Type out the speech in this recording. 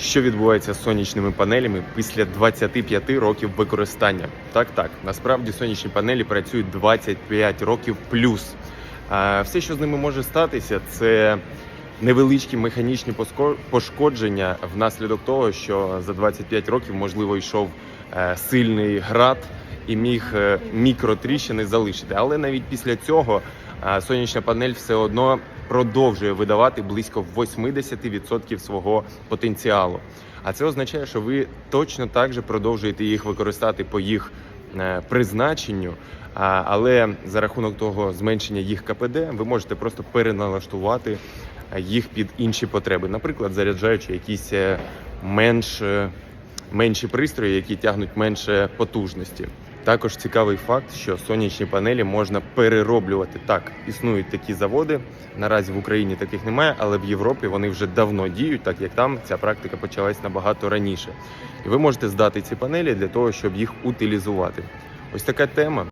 Що відбувається з сонячними панелями після 25 років використання? Так, так, насправді сонячні панелі працюють 25 років плюс. Все, що з ними може статися, це невеличкі механічні пошкодження внаслідок того, що за 25 років можливо йшов е, сильний град і міг е, мікротріщини залишити. Але навіть після цього е, сонячна панель все одно продовжує видавати близько 80% свого потенціалу. А це означає, що ви точно так же продовжуєте їх використати по їх е, призначенню. Але за рахунок того зменшення їх КПД ви можете просто переналаштувати е, їх під інші потреби, наприклад, заряджаючи якісь е, менш менші пристрої, які тягнуть менше потужності. Також цікавий факт, що сонячні панелі можна перероблювати. Так, існують такі заводи. Наразі в Україні таких немає, але в Європі вони вже давно діють, так як там ця практика почалась набагато раніше. І ви можете здати ці панелі для того, щоб їх утилізувати. Ось така тема.